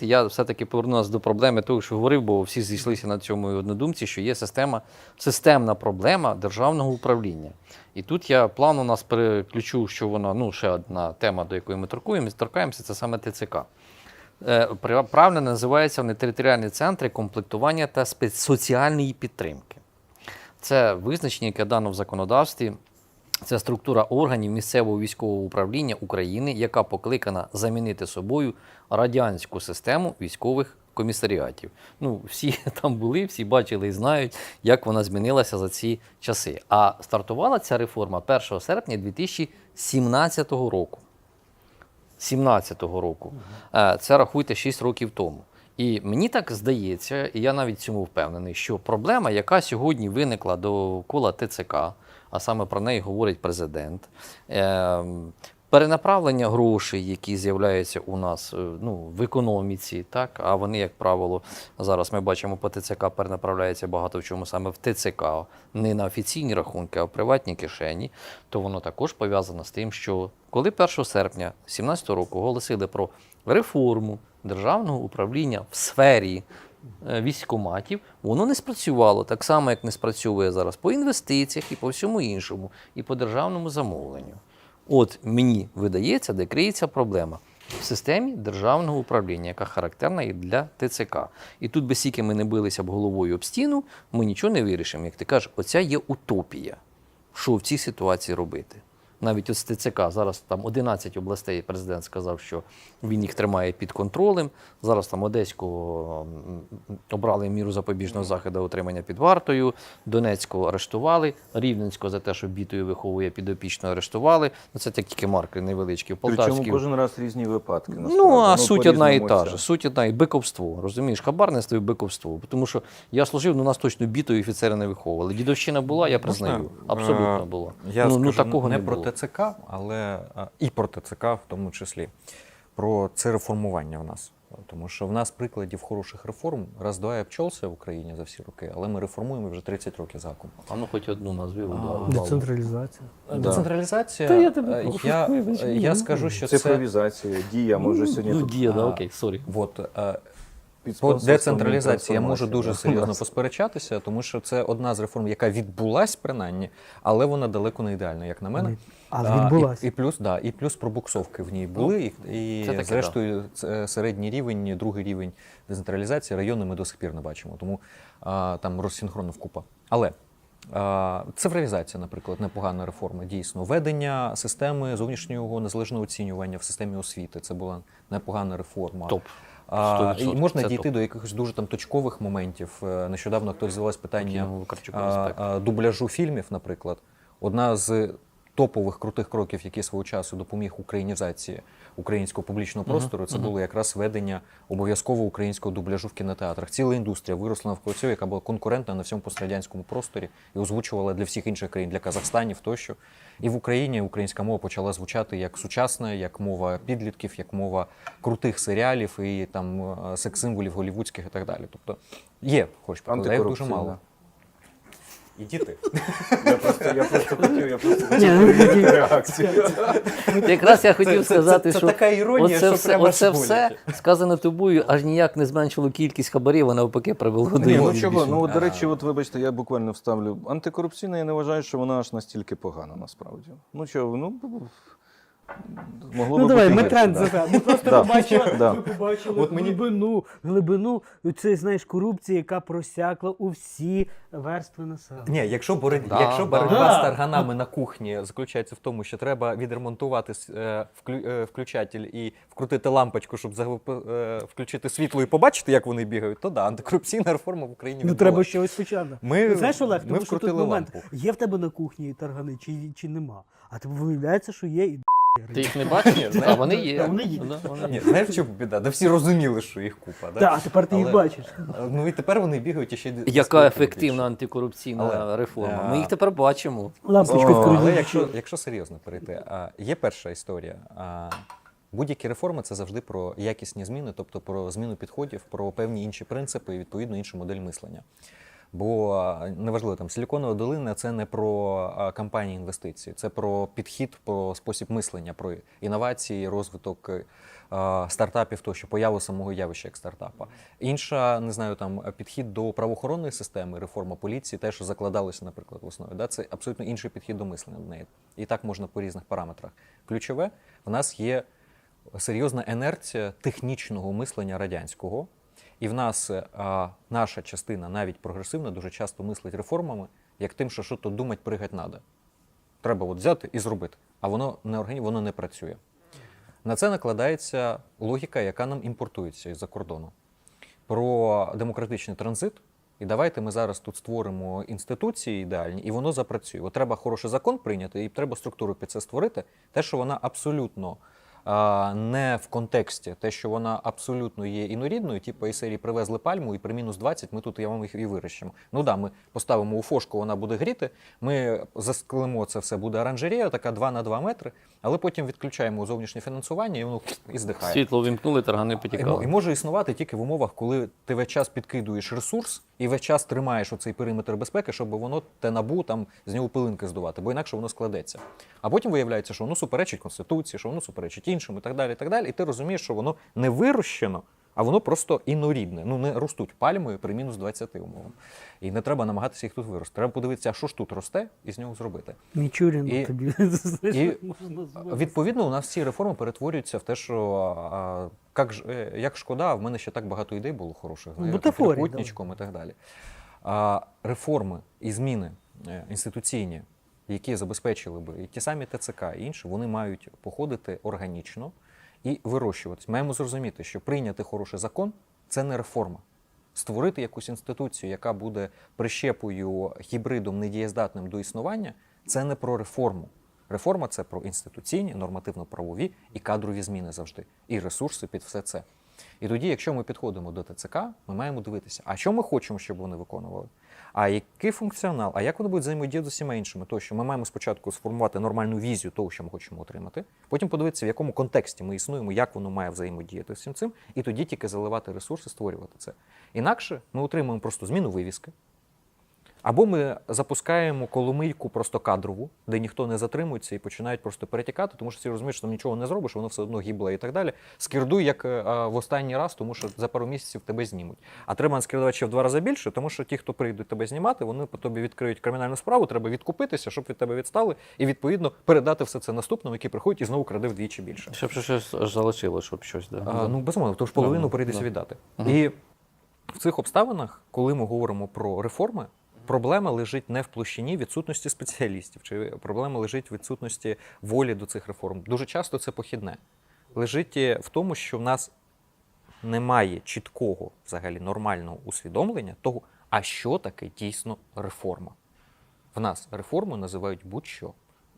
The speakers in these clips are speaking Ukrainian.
Я все-таки поверну нас до проблеми того, що говорив, бо всі зійшлися на цьому однодумці, що є система, системна проблема державного управління. І тут я плавно нас переключу, що вона ну ще одна тема, до якої ми торкуємося, торкаємося, це саме ТЦК. Е, Правильно називаються вони територіальні центри комплектування та спецсоціальної підтримки. Це визначення, яке дано в законодавстві. Це структура органів місцевого військового управління України, яка покликана замінити собою радянську систему військових комісаріатів. Ну, всі там були, всі бачили і знають, як вона змінилася за ці часи. А стартувала ця реформа 1 серпня 2017 року. 17-го року. Е, Це рахуйте 6 років тому. І мені так здається, і я навіть цьому впевнений, що проблема, яка сьогодні виникла довкола ТЦК, а саме про неї говорить президент, е, перенаправлення грошей, які з'являються у нас е, ну, в економіці, так, а вони, як правило, зараз ми бачимо по ТЦК перенаправляється багато в чому саме в ТЦК, не на офіційні рахунки, а в приватні кишені, то воно також пов'язано з тим, що коли 1 серпня 2017 року оголосили про реформу державного управління в сфері е, військкоматів, воно не спрацювало так само, як не спрацьовує зараз по інвестиціях і по всьому іншому, і по державному замовленню. От мені видається, де криється проблема в системі державного управління, яка характерна і для ТЦК. І тут, без скільки ми не билися б головою об стіну, ми нічого не вирішимо. Як ти кажеш, оця є утопія. Що в цій ситуації робити? Навіть от з ТЦК зараз там 11 областей президент сказав, що він їх тримає під контролем. Зараз там Одеського обрали міру запобіжного заходу отримання під вартою, Донецького арештували, Рівненського за те, що бітою виховує підопічно арештували. Ну це так тільки марки невеличкі. В Причому кожен раз різні випадки. Ну, насправді. а суть одна і та ж. Суть одна і биковство. Розумієш, хабарництво і биковство. Тому що я служив, ну нас точно бітою офіцери не виховували. Дідовщина була, я признаю. Абсолютно е, була. Я ну, скажу ну такого не, не, про було. ТЦК, але і про ТЦК в тому числі. Про це реформування в нас. Тому що в нас прикладів хороших реформ раз-два і обчолся в Україні за всі роки, але ми реформуємо вже 30 років закон. А ну хоч одну назві. А. Децентралізація. Да. Децентралізація, Та я тебе е, я, е, я ну, скажу, що це Цифровізація, дія, може сьогодні Ну, тут дія, да, окей, сорі. от, е, під По децентралізації я можу дуже серйозно посперечатися, тому що це одна з реформ, яка відбулась принаймні, але вона далеко не ідеальна, як на мене. Але А, відбулась. І, і плюс, да, і плюс пробуксовки в ній були. І, і це таке, зрештою, це середній рівень, другий рівень децентралізації райони ми до сих пір не бачимо. Тому а, там розсинхронно вкупа. Але а, цифровізація, наприклад, непогана реформа, дійсно. Введення системи зовнішнього незалежного оцінювання в системі освіти. Це була непогана реформа. Топ. А, і можна це дійти топ. до якихось дуже там точкових моментів. Нещодавно Нещодавно актуалізувалось питання а, а, дубляжу фільмів, наприклад. Одна з топових крутих кроків, які свого часу допоміг українізації українського публічного простору, це було якраз введення обов'язково українського дубляжу в кінотеатрах. Ціла індустрія виросла навколо цього, яка була конкурентна на всьому пострадянському просторі і озвучувала для всіх інших країн, для Казахстанів тощо. І в Україні українська мова почала звучати як сучасна, як мова підлітків, як мова крутих серіалів і там е, секс-символів голівудських і так далі. Тобто є, хоч дуже мало. І діти. Я просто, я просто хотів, я просто ну, хотів реакцію. Якраз я хотів сказати, що така іронія, оце що все, прямо оце все сказане тобою аж ніяк не зменшило кількість хабарів, а навпаки привело до Ні, ну чого? Ну, до речі, от вибачте, я буквально вставлю. Антикорупційна, я не вважаю, що вона аж настільки погана, насправді. Ну чого, ну могло Ну би давай, бути ми гірше, тренд да. за Ми просто Да. побачили, Да. ми побачили От мені- глибину, глибину це знаєш корупції, яка просякла у всі верстви населення. Ні, якщо боротьба, Да, якщо да. боротьба Да. з тарганами на кухні заключається в тому, що треба відремонтувати с- е, вклю- е, включатель і вкрутити лампочку, щоб загл- е, включити світло і побачити, як вони бігають, то да, антикорупційна реформа в Україні Ну відбулася. треба щось спочатку. Ми- Ну, знаєш, Олег, ми тому що тут вкрутили момент. лампу. Є в тебе на кухні таргани чи, чи нема? А тебе виявляється, що є і Ти їх не бачиш? А вони є. Вони є. Да, вони Ні, є. знаєш, в чому біда? Да всі розуміли, що їх купа. Да? Так, тепер ти їх Але- бачиш. Ну і тепер вони бігають і ще й Яка ефективна більше. антикорупційна Але, реформа. е, Ми їх тепер бачимо. О. Але якщо, якщо серйозно перейти, а, є перша історія. А, будь-які реформи це завжди про якісні зміни, тобто про зміну підходів, про певні інші принципи і відповідно іншу модель мислення. Бо неважливо, там Силіконова долина це не про а, кампанії інвестицій, це про підхід, про спосіб мислення, про інновації, розвиток е, е, стартапів, тощо появу самого явища як стартапа. Інша, не знаю, там підхід до правоохоронної системи, реформа поліції, те, що закладалося, наприклад, в основі. Да? Це абсолютно інший підхід до мислення до неї. І так можна по різних параметрах. Ключове, в нас є серйозна інерція технічного мислення радянського. І в нас е, а, наша частина, навіть прогресивна, дуже часто мислить реформами, як тим, що що то думать, пригать надо. Треба от взяти і зробити. А воно не органі... воно не працює. На це накладається логіка, яка нам імпортується із-за кордону. Про демократичний транзит. І давайте ми зараз тут створимо інституції ідеальні, і воно запрацює. От треба хороший закон прийняти, і треба структуру під це створити. Те, що вона абсолютно не в контексті, те, що вона абсолютно є інорідною, типу із серії привезли пальму, і при мінус 20 ми тут я вам їх і вирощимо. Ну да, ми поставимо у фошку, вона буде гріти. Ми засклимо це все, буде оранжерія, така 2 на 2 метри, але потім відключаємо зовнішнє фінансування, і воно і здихає. Світло вімкнули, таргани І І може існувати тільки в умовах, коли ти весь час підкидуєш ресурс і весь час тримаєш оцей периметр безпеки, щоб воно те набу там з нього пилинки здувати, бо інакше воно складеться. А потім виявляється, що воно суперечить конституції, що воно суперечить іншим і так далі. І так далі. І ти розумієш, що воно не вирощено, а воно просто інорідне. Ну не ростуть пальмою при мінус 20 умовам. І не треба намагатися їх тут вирости. Треба подивитися, а що ж тут росте, і з нього зробити. Мічурін І- тобі і. Відповідно, у нас всі реформи перетворюються в те, що а, як, е, як шкода, а в мене ще так багато ідей було хороших, трикутничком і так далі. А, реформи і зміни е, інституційні, які забезпечили би і ті самі ТЦК і інші, вони мають походити органічно і вирощуватись. Маємо зрозуміти, що прийняти хороший закон це не реформа. Створити якусь інституцію, яка буде прищепою гібридом недієздатним до існування, це не про реформу. Реформа це про інституційні, нормативно-правові і кадрові зміни завжди, і ресурси під все це. І тоді, якщо ми підходимо до ТЦК, ми маємо дивитися, а що ми хочемо, щоб вони виконували, а який функціонал, а як вони будуть взаємодіяти з усіма іншими. То, що ми маємо спочатку сформувати нормальну візію того, що ми хочемо отримати, потім подивитися, в якому контексті ми існуємо, як воно має взаємодіяти з всім цим, і тоді тільки заливати ресурси, створювати це. Інакше ми отримуємо просто зміну вивіски. Або ми запускаємо коломийку просто кадрову, де ніхто не затримується і починають просто перетікати, тому що всі розуміють, що там нічого не зробиш, воно все одно гібле і так далі. Скірдуй як е, в останній раз, тому що за пару місяців тебе знімуть. А треба скірдувати ще в два рази більше, тому що ті, хто прийдуть тебе знімати, вони по тобі відкриють кримінальну справу, треба відкупитися, щоб від тебе відстали, і відповідно передати все це наступному, який приходить і знову краде вдвічі більше. Щоб щось залишило, щоб щось. Да. А, ну, безумовно, тому ж половину Ну, прийдеться да. віддати. І в цих обставинах, коли ми говоримо про реформи, проблема лежить не в площині відсутності спеціалістів, чи проблема лежить в відсутності волі до цих реформ. Дуже часто це похідне. Лежить в тому, що в нас немає чіткого, взагалі нормального усвідомлення того, а що таке дійсно реформа. В нас реформу називають будь-що.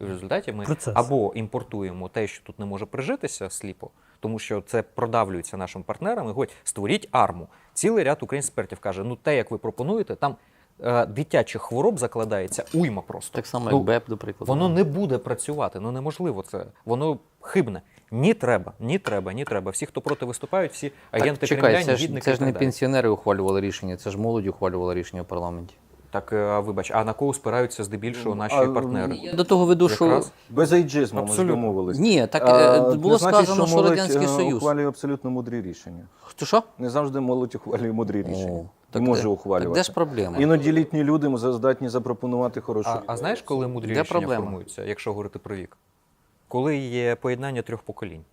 І в результаті ми Процес. або імпортуємо те, що тут не може прижитися сліпо, тому що це продавлюється нашим партнерам і говорять, створіть арму. Цілий ряд українських експертів каже, ну те, як ви пропонуєте, там дитячих хвороб закладається уйма просто. Так само, Ну, як БЕП, до прикладу. Воно не буде працювати, ну неможливо це. Воно хибне. Ні треба, ні треба, ні треба. Всі, хто проти виступають, всі агенти так, чекай, Кремля, це ж, це ж не пенсіонери ухвалювали рішення, це ж молодь ухвалювала рішення в парламенті. Так, е, а, вибач, а на кого спираються здебільшого наші А, партнери? Я до того веду, що. Без ейджизму ми ж Абсолютно. домовились. ні, так А, е, було значить, сказано, що молодь, радянський е, союз. ухвалює абсолютно мудрі рішення. Що що? Не завжди молодь ухвалює мудрі рішення. О, І так може де- ухвалювати. Так де ж проблема? Іноді літні люди здатні запропонувати хорошу. А, а знаєш, коли мудрі Де рішення проблема? формуються, якщо говорити про вік? Коли є поєднання трьох поколінь.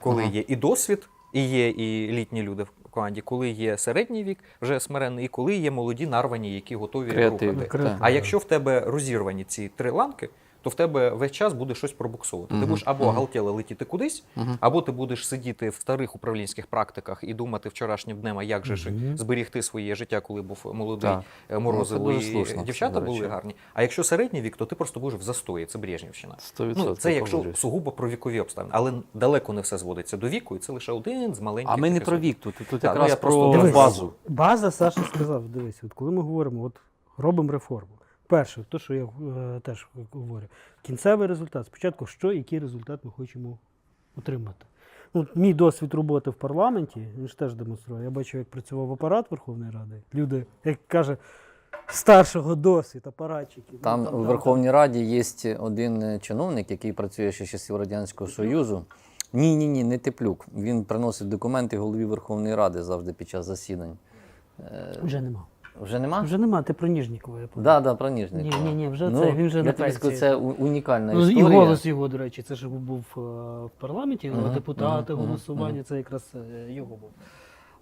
Коли Ага. є і досвід, і є і літні люди в команді, коли є середній вік, вже смиренний, і коли є молоді нарвані, які готові Креативні. рухати. Креативні. А якщо в тебе розірвані ці три ланки, то в тебе весь час буде щось пробуксовувати. Ти будеш або Мгм. галтіло летіти кудись, або ти будеш сидіти в старих управлінських практиках і думати вчорашнім днем, а як же ж зберігти своє життя, коли був молодий, е, морозиво, Ну, дівчата були гарні. А якщо середній вік, то ти просто будеш в застої, це Брежнівщина. 100% Ну, це якщо сугубо про вікові обставини, але далеко не все зводиться до віку, і це лише один з маленьких. А ми не про вік, тут, тут ну, якраз я про просто базу. База Саша сказав: дивись, от коли ми говоримо, от робимо реформу. Перше, то, що я е, теж говорю, кінцевий результат. Спочатку, що який результат ми хочемо отримати. Ну, мій досвід роботи в парламенті, він ж теж демонструє. Я бачив, як працював апарат Верховної Ради. Люди, як каже, старшого досвід, апаратчики. Там Ну, у Верховній Раді є один е, чиновник, який працює ще з часів Радянського Союзу. Ні, ні, ні, не Теплюк. Він приносить документи голові Верховної Ради завжди під час засідань. Е, Вже нема. Вже нема? Вже нема, ти про Ніжнікова, я Так, пам'ятаю. да, да, про Ніжник. Ні, ні, ні, вже ну, це, він вже я на тобі скажу, пенсії. це унікальна Ну, і голос його, до речі, це ж був е, в парламенті, Мгм, депутати, мгм, голосування, мгм. це якраз е, його був.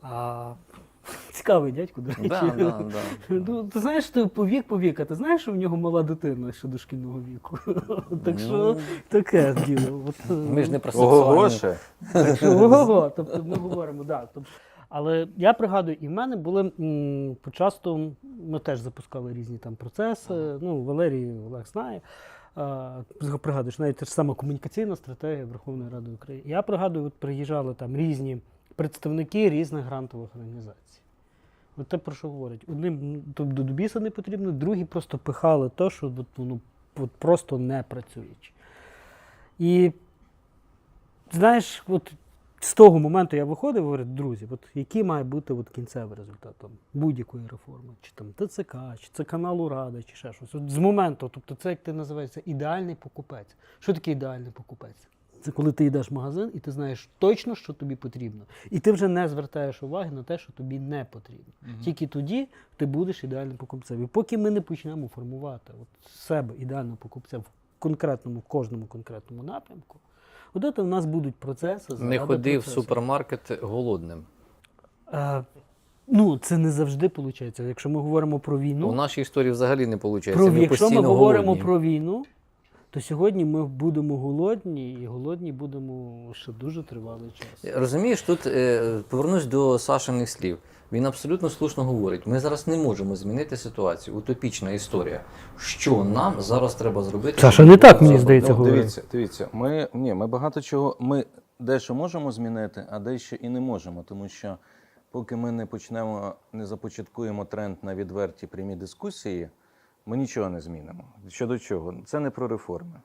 А, цікавий дядько, до речі. Да, да, да. Ну, ти знаєш, ти повік повік, а ти знаєш, що в нього мала дитина ще до шкільного віку. Так що Ну, таке діло. От, е, Ми ж не про Ого, сексуальні. ще. так що, ого-го, тобто ми говоримо, да. Тобто, але я пригадую, і в мене були м, почасто, ми теж запускали різні там процеси. Ну, Валерій Олег знає. А, пригадуєш, навіть та ж сама комунікаційна стратегія Верховної Ради України. Я пригадую, от приїжджали там різні представники різних грантових організацій. От те, про що говорять. Одним м, то до біса не потрібно, другі просто пихали те, що от, воно от просто не працюючи. І знаєш, от з того моменту я виходив і говорю, друзі, от який має бути от кінцевий результат будь-якої реформи, чи там ТЦК, чи це каналу Рада, чи ще щось. От з моменту, тобто це як ти називається ідеальний покупець. Що таке ідеальний покупець? Це коли ти йдеш в магазин і ти знаєш точно, що тобі потрібно. І ти вже не звертаєш уваги на те, що тобі не потрібно. Тільки тоді ти будеш ідеальним покупцем. І поки ми не почнемо формувати от себе ідеального покупця в конкретному, в кожному конкретному напрямку, от у нас будуть процеси. Не ходи ходи в супермаркет голодним. А, ну, це не завжди виходить. Якщо ми говоримо про війну, У нашій історії взагалі не виходить. про, ми якщо ми говоримо голодні. про війну, то сьогодні ми будемо голодні, і голодні будемо ще дуже тривалий час. Розумієш, тут е, повернусь до Сашиних слів. Він абсолютно слушно говорить: ми зараз не можемо змінити ситуацію. Утопічна історія. Що нам зараз треба зробити? Саша, не так, мені здається, Ну, дивіться, дивіться, ми, ні, ми багато чого, ми дещо можемо змінити, а дещо і не можемо, тому що поки ми не почнемо, не започаткуємо тренд на відверті прямі дискусії, ми нічого не змінимо. Щодо чого? Це не про реформи.